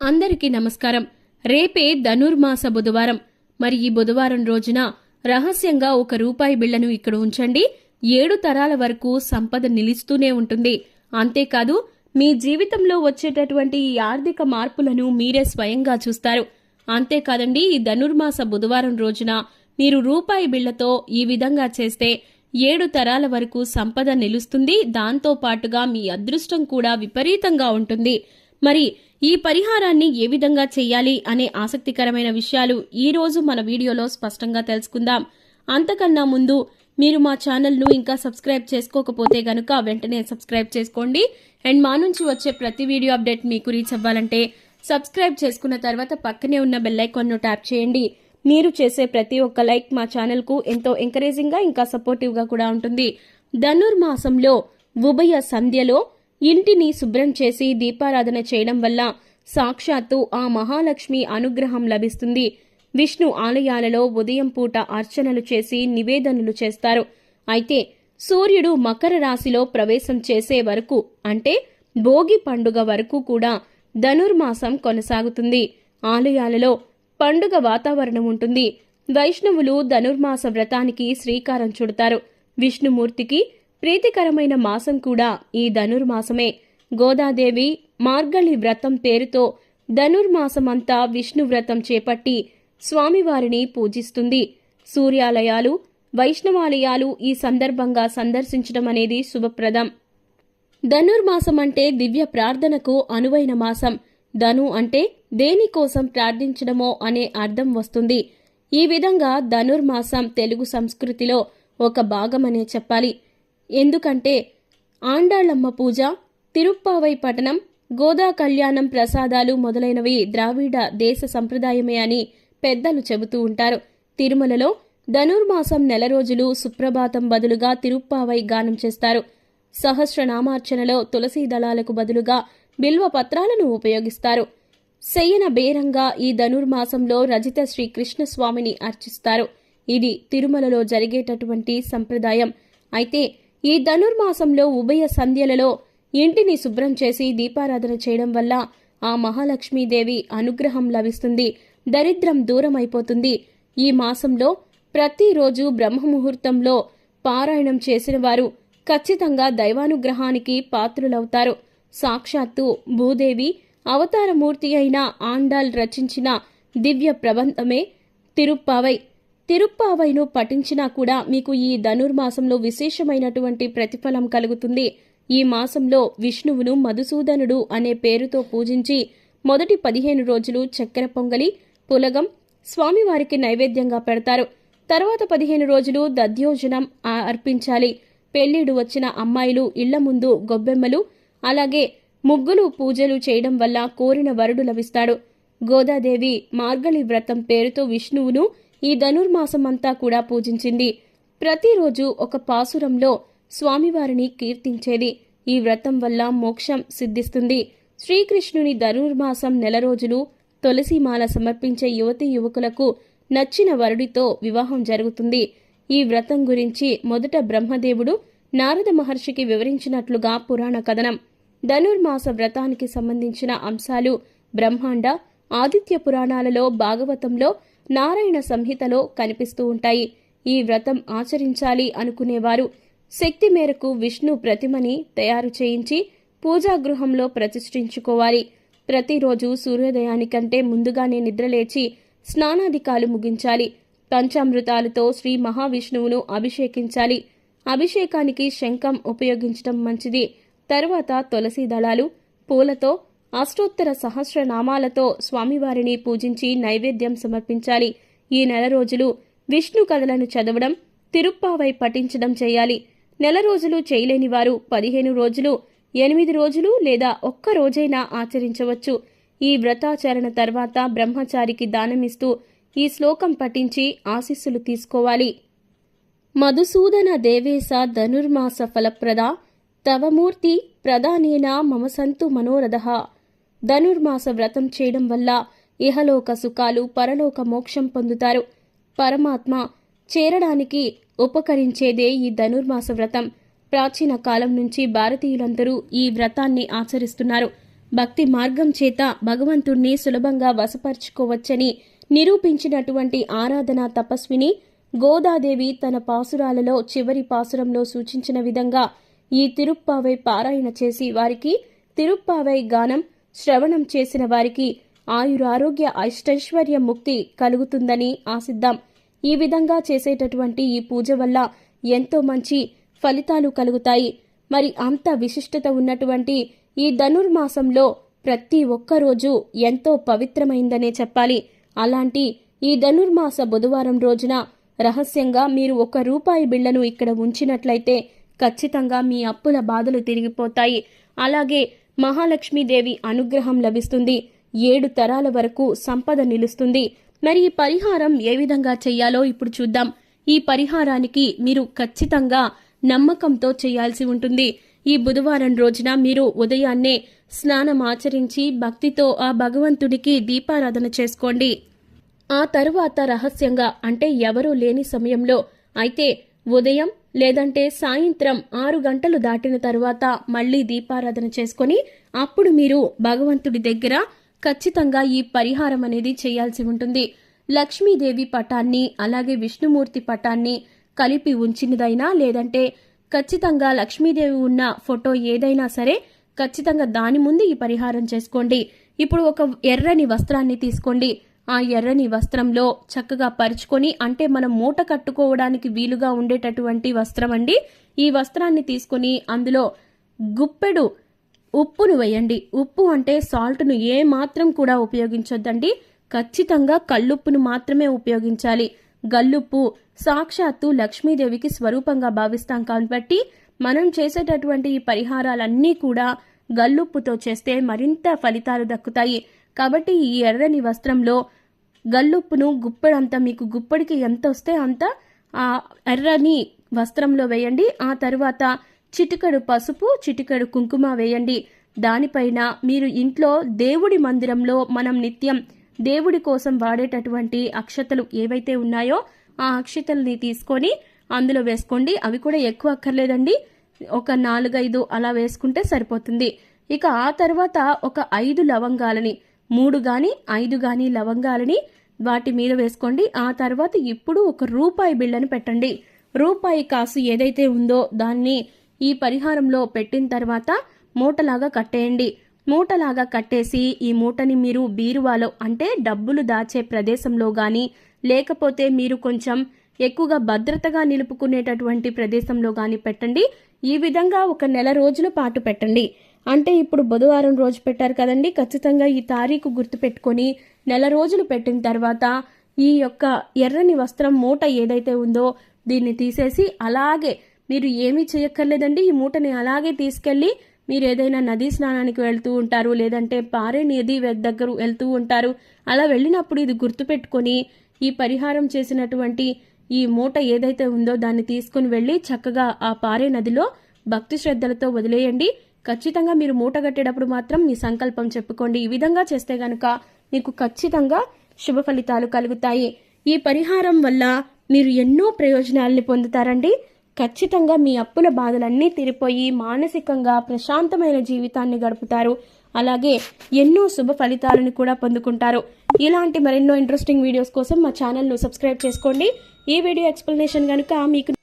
అందరికీ నమస్కారం. రేపే ధనుర్మాస బుధవారం. మరి ఈ బుధవారం రోజున రహస్యంగా ఒక రూపాయి బిళ్ళను ఇక్కడ ఉంచండి. ఏడు తరాల వరకు సంపద నిలుస్తూనే ఉంటుంది. అంతేకాదు మీ జీవితంలో వచ్చేటటువంటి ఈ ఆర్థిక మార్పులను మీరే స్వయంగా చూస్తారు. అంతేకాదండి ఈ ధనుర్మాస బుధవారం రోజున మీరు రూపాయి బిళ్ళతో ఈ విధంగా చేస్తే ఏడు తరాల వరకు సంపద నిలుస్తుంది. దాంతో పాటుగా మీ అదృష్టం కూడా విపరీతంగా ఉంటుంది. మరి ఈ పరిహారాన్ని ఏ విధంగా చేయాలి అనే ఆసక్తికరమైన విషయాలు ఈరోజు మన వీడియోలో స్పష్టంగా తెలుసుకుందాం. అంతకన్నా ముందు మీరు మా ఛానల్ను ఇంకా సబ్స్క్రైబ్ చేసుకోకపోతే గనుక వెంటనే సబ్స్క్రైబ్ చేసుకోండి. అండ్ మా నుంచి వచ్చే ప్రతి వీడియో అప్డేట్ మీకు రీచ్ అవ్వాలంటే సబ్స్క్రైబ్ చేసుకున్న తర్వాత పక్కనే ఉన్న బెల్లైకాన్ను ట్యాప్ చేయండి. మీరు చేసే ప్రతి ఒక్క లైక్ మా ఛానల్కు ఎంతో ఎంకరేజింగ్గా ఇంకా సపోర్టివ్గా కూడా ఉంటుంది. ధనుర్మాసంలో ఉభయ సంధ్యలో ఇంటిని శుభ్రం చేసి దీపారాధన చేయడం వల్ల సాక్షాత్తు ఆ మహాలక్ష్మి అనుగ్రహం లభిస్తుంది. విష్ణు ఆలయాలలో ఉదయం పూట అర్చనలు చేసి నివేదనలు చేస్తారు. అయితే సూర్యుడు మకర రాశిలో ప్రవేశం చేసే వరకు అంటే భోగి పండుగ వరకు కూడా ధనుర్మాసం కొనసాగుతుంది. ఆలయాలలో పండుగ వాతావరణం ఉంటుంది. వైష్ణవులు ధనుర్మాస వ్రతానికి శ్రీకారం చుడతారు. విష్ణుమూర్తికి ప్రీతికరమైన మాసం కూడా ఈ ధనుర్మాసమే. గోదాదేవి మార్గళి వ్రతం పేరుతో ధనుర్మాసమంతా విష్ణు వ్రతం చేపట్టి స్వామివారిని పూజిస్తుంది. సూర్యాలయాలు వైష్ణవాలయాలు ఈ సందర్భంగా సందర్శించడం అనేది శుభప్రదం. ధనుర్మాసం అంటే దివ్య ప్రార్థనకు అనువైన మాసం. ధను అంటే దేనికోసం ప్రార్థించడమో అనే అర్థం వస్తుంది. ఈ విధంగా ధనుర్మాసం తెలుగు సంస్కృతిలో ఒక భాగమనే చెప్పాలి. ఎందుకంటే ఆండాళ్ళమ్మ పూజ తిరుప్పావై పఠనం గోదా కళ్యాణం ప్రసాదాలు మొదలైనవి ద్రావిడ దేశ సంప్రదాయమే అని పెద్దలు చెబుతూ ఉంటారు. తిరుమలలో ధనుర్మాసం నెల రోజులు సుప్రభాతం బదులుగా తిరుప్పావై గానం చేస్తారు. సహస్రనామార్చనలో తులసీ దళాలకు బదులుగా బిల్వ పత్రాలను ఉపయోగిస్తారు. శయన బేరంగా ఈ ధనుర్మాసంలో రజిత శ్రీకృష్ణస్వామిని అర్చిస్తారు. ఇది తిరుమలలో జరిగేటటువంటి సంప్రదాయం. అయితే ఈ ధనుర్మాసంలో ఉభయ సంధ్యలలో ఇంటిని శుభ్రం చేసి దీపారాధన చేయడం వల్ల ఆ మహాలక్ష్మీదేవి అనుగ్రహం లభిస్తుంది దరిద్రం దూరం అయిపోతుంది ఈ మాసంలో ప్రతిరోజు బ్రహ్మముహూర్తంలో పారాయణం చేసిన వారు ఖచ్చితంగా దైవానుగ్రహానికి పాత్రులవుతారు. సాక్షాత్తు భూదేవి అవతారమూర్తి అయిన ఆండాల్ రచించిన దివ్య ప్రబంధమే తిరుప్పావై తిరుప్పావైను పఠించినా కూడా మీకు ఈ ధనుర్మాసంలో విశేషమైనటువంటి ప్రతిఫలం కలుగుతుంది. ఈ మాసంలో విష్ణువును మధుసూదనుడు అనే పేరుతో పూజించి మొదటి పదిహేను రోజులు చక్కెర పొంగలి పులగం స్వామివారికి నైవేద్యంగా పెడతారు. తర్వాత పదిహేను రోజులు దధ్యోజనం అర్పించాలి. పెళ్ళిడు వచ్చిన అమ్మాయిలు ఇళ్ళ ముందు గొబ్బెమ్మలు అలాగే ముగ్గులు పూజలు చేయడం వల్ల కోరిన వరుడు లభిస్తాడు. గోదాదేవి మార్గళి వ్రతం పేరుతో విష్ణువును ఈ ధనుర్మాసమంతా కూడా పూజించింది. ప్రతిరోజు ఒక పాసురంలో స్వామివారిని కీర్తించేది. ఈ వ్రతం వల్ల మోక్షం సిద్ధిస్తుంది. శ్రీకృష్ణుని ధనుర్మాసం నెల రోజులు తులసిమాల సమర్పించే యువతి యువకులకు నచ్చిన వరుడితో వివాహం జరుగుతుంది. ఈ వ్రతం గురించి మొదట బ్రహ్మదేవుడు నారద మహర్షికి వివరించినట్లుగా పురాణ కథనం. ధనుర్మాస వ్రతానికి సంబంధించిన అంశాలు బ్రహ్మాండ ఆదిత్య పురాణాలలో భాగవతంలో నారాయణ సంహితలో కనిపిస్తూ ఉంటాయి. ఈ వ్రతం ఆచరించాలి అనుకునేవారు. శక్తి మేరకు విష్ణు ప్రతిమని తయారు చేయించి పూజాగృహంలో ప్రతిష్ఠించుకోవాలి. ప్రతిరోజు సూర్యోదయానికంటే ముందుగానే నిద్రలేచి స్నానాధికాలు ముగించాలి. పంచామృతాలతో శ్రీ మహావిష్ణువును అభిషేకించాలి. అభిషేకానికి శంఖం ఉపయోగించడం మంచిది. తరువాత తులసి దళాలు పూలతో అష్టోత్తర సహస్రనామాలతో స్వామివారిని పూజించి నైవేద్యం సమర్పించాలి. ఈ నెల రోజులు విష్ణు కథలను చదవడం తిరుప్పావై పఠించడం చేయాలి. నెల రోజులు చేయలేని వారు పదిహేను రోజులు ఎనిమిది రోజులు లేదా ఒక్క రోజైనా ఆచరించవచ్చు. ఈ వ్రతాచరణ తర్వాత బ్రహ్మచారికి దానమిస్తూ ఈ శ్లోకం పఠించి ఆశీస్సులు తీసుకోవాలి. మధుసూదన దేవేశ ధనుర్మాస ఫలప్రద తవమూర్తి ప్రధానేన మమ సంతు మనోరథ. ధనుర్మాస వ్రతం చేయడం వల్ల ఇహలోక సుఖాలు పరలోక మోక్షం పొందుతారు. పరమాత్మ చేరడానికి ఉపకరించేదే ఈ ధనుర్మాస వ్రతం. ప్రాచీన కాలం నుంచి భారతీయులందరూ ఈ వ్రతాన్ని ఆచరిస్తున్నారు. భక్తి మార్గం చేత భగవంతుణ్ణి సులభంగా వశపరుచుకోవచ్చని నిరూపించినటువంటి ఆరాధన తపస్విని గోదాదేవి తన పాసురాలలో చివరి పాసురంలో సూచించిన విధంగా ఈ తిరుప్పావై పారాయణ చేసి వారికి తిరుప్పావై గానం శ్రవణం చేసిన వారికి ఆయురారోగ్య అష్టైశ్వర్య ముక్తి కలుగుతుందని ఆశిద్దాం. ఈ విధంగా చేసేటటువంటి ఈ పూజ వల్ల ఎంతో మంచి ఫలితాలు కలుగుతాయి. మరి అంత విశిష్టత ఉన్నటువంటి ఈ ధనుర్మాసంలో ప్రతి ఒక్క రోజు ఎంతో పవిత్రమైందనే చెప్పాలి. అలాంటి ఈ ధనుర్మాస బుధవారం రోజున రహస్యంగా మీరు ఒక రూపాయి బిళ్ళను ఇక్కడ ఉంచినట్లయితే ఖచ్చితంగా మీ అప్పుల బాధలు తిరిగిపోతాయి. అలాగే మహాలక్ష్మీదేవి అనుగ్రహం లభిస్తుంది. ఏడు తరాల వరకు సంపద నిలుస్తుంది. మరి ఈ పరిహారం ఏ విధంగా చెయ్యాలో ఇప్పుడు చూద్దాం. ఈ పరిహారానికి మీరు ఖచ్చితంగా నమ్మకంతో చేయాల్సి ఉంటుంది. ఈ బుధవారం రోజున మీరు ఉదయాన్నే స్నానం ఆచరించి భక్తితో ఆ భగవంతుడికి దీపారాధన చేసుకోండి. ఆ తరువాత రహస్యంగా అంటే ఎవరూ లేని సమయంలో అయితే ఉదయం లేదంటే సాయంత్రం ఆరు గంటలు దాటిన తరువాత మళ్ళీ దీపారాధన చేసుకొని అప్పుడు మీరు భగవంతుడి దగ్గర ఖచ్చితంగా ఈ పరిహారం అనేది చేయాల్సి ఉంటుంది. లక్ష్మీదేవి పటాన్ని అలాగే విష్ణుమూర్తి పటాన్ని కలిపి ఉంచినదైనా లేదంటే ఖచ్చితంగా లక్ష్మీదేవి ఉన్న ఫోటో ఏదైనా సరే ఖచ్చితంగా దాని ముందు ఈ పరిహారం చేసుకోండి. ఇప్పుడు ఒక ఎర్రని వస్త్రాన్ని తీసుకోండి. ఆ ఎర్రని వస్త్రంలో చక్కగా పరుచుకొని అంటే మనం మూట కట్టుకోవడానికి వీలుగా ఉండేటటువంటి వస్త్రం అండి. ఈ వస్త్రాన్ని తీసుకొని అందులో గుప్పెడు ఉప్పును వేయండి. ఉప్పు అంటే సాల్ట్ను ఏ మాత్రం కూడా ఉపయోగించొద్దండి. ఖచ్చితంగా కల్లుప్పును మాత్రమే ఉపయోగించాలి. గల్లుప్పు సాక్షాత్తు లక్ష్మీదేవికి స్వరూపంగా భావిస్తాం కాబట్టి మనం చేసేటటువంటి ఈ పరిహారాలన్నీ కూడా గల్లుప్పుతో చేస్తే మరింత ఫలితాలు దక్కుతాయి. కాబట్టి ఈ ఎర్రని వస్త్రంలో గల్లుప్పును గుప్పెడంత మీకు గుప్పడికి ఎంత వస్తే అంత ఆ ఎర్రని వస్త్రంలో వేయండి. ఆ తర్వాత చిటికెడు పసుపు చిటికెడు కుంకుమ వేయండి. దానిపైన మీరు ఇంట్లో దేవుడి మందిరంలో మనం నిత్యం దేవుడి కోసం వాడేటటువంటి అక్షతలు ఏవైతే ఉన్నాయో ఆ అక్షతల్ని తీసుకొని అందులో వేసుకోండి. అవి కూడా ఎక్కువ అక్కర్లేదండి. ఒక నాలుగైదు అలా వేసుకుంటే సరిపోతుంది. ఇక ఆ తర్వాత ఒక ఐదు లవంగాలని మూడు కానీ ఐదు కానీ లవంగాలని వాటి మీద వేసుకోండి. ఆ తర్వాత ఇప్పుడు ఒక రూపాయి బిళ్ళను పెట్టండి. రూపాయి కాసు ఏదైతే ఉందో దాన్ని ఈ పరిహారంలో పెట్టిన తర్వాత మూటలాగా కట్టేయండి. మూటలాగా కట్టేసి ఈ మూటని మీరు బీరువాలో అంటే డబ్బులు దాచే ప్రదేశంలో కానీ లేకపోతే మీరు కొంచెం ఎక్కువగా భద్రతగా నిలుపుకునేటటువంటి ప్రదేశంలో కానీ పెట్టండి. ఈ విధంగా ఒక నెల రోజుల పాటు పెట్టండి. అంటే ఇప్పుడు బుధవారం రోజు పెట్టారు కదండి. ఖచ్చితంగా ఈ తారీఖు గుర్తుపెట్టుకొని నెల రోజులు పెట్టిన తర్వాత ఈ యొక్క ఎర్రని వస్త్రం మూట ఏదైతే ఉందో దీన్ని తీసేసి అలాగే మీరు ఏమీ చేయక్కర్లేదండి. ఈ మూటని అలాగే తీసుకెళ్ళి మీరు ఏదైనా నదీ స్నానానికి వెళ్తూ ఉంటారు లేదంటే పారే నది దగ్గర వెళ్తూ ఉంటారు. అలా వెళ్ళినప్పుడు ఇది గుర్తుపెట్టుకొని ఈ పరిహారం చేసినటువంటి ఈ మూట ఏదైతే ఉందో దాన్ని తీసుకుని వెళ్ళి చక్కగా ఆ పారే నదిలో భక్తి శ్రద్ధలతో వదిలేయండి. ఖచ్చితంగా మీరు మూటగట్టేటప్పుడు మాత్రం మీ సంకల్పం చెప్పుకోండి. ఈ విధంగా చేస్తే గనుక మీకు ఖచ్చితంగా శుభ ఫలితాలు కలుగుతాయి. ఈ పరిహారం వల్ల మీరు ఎన్నో ప్రయోజనాల్ని పొందుతారండి. ఖచ్చితంగా మీ అప్పుల బాధలన్నీ తీరిపోయి మానసికంగా ప్రశాంతమైన జీవితాన్ని గడుపుతారు. అలాగే ఎన్నో శుభ ఫలితాలను కూడా పొందుకుంటారు. ఇలాంటి మరెన్నో ఇంట్రెస్టింగ్ వీడియోస్ కోసం మా ఛానల్ను సబ్స్క్రైబ్ చేసుకోండి. ఈ వీడియో ఎక్స్ప్లెనేషన్ కనుక మీకు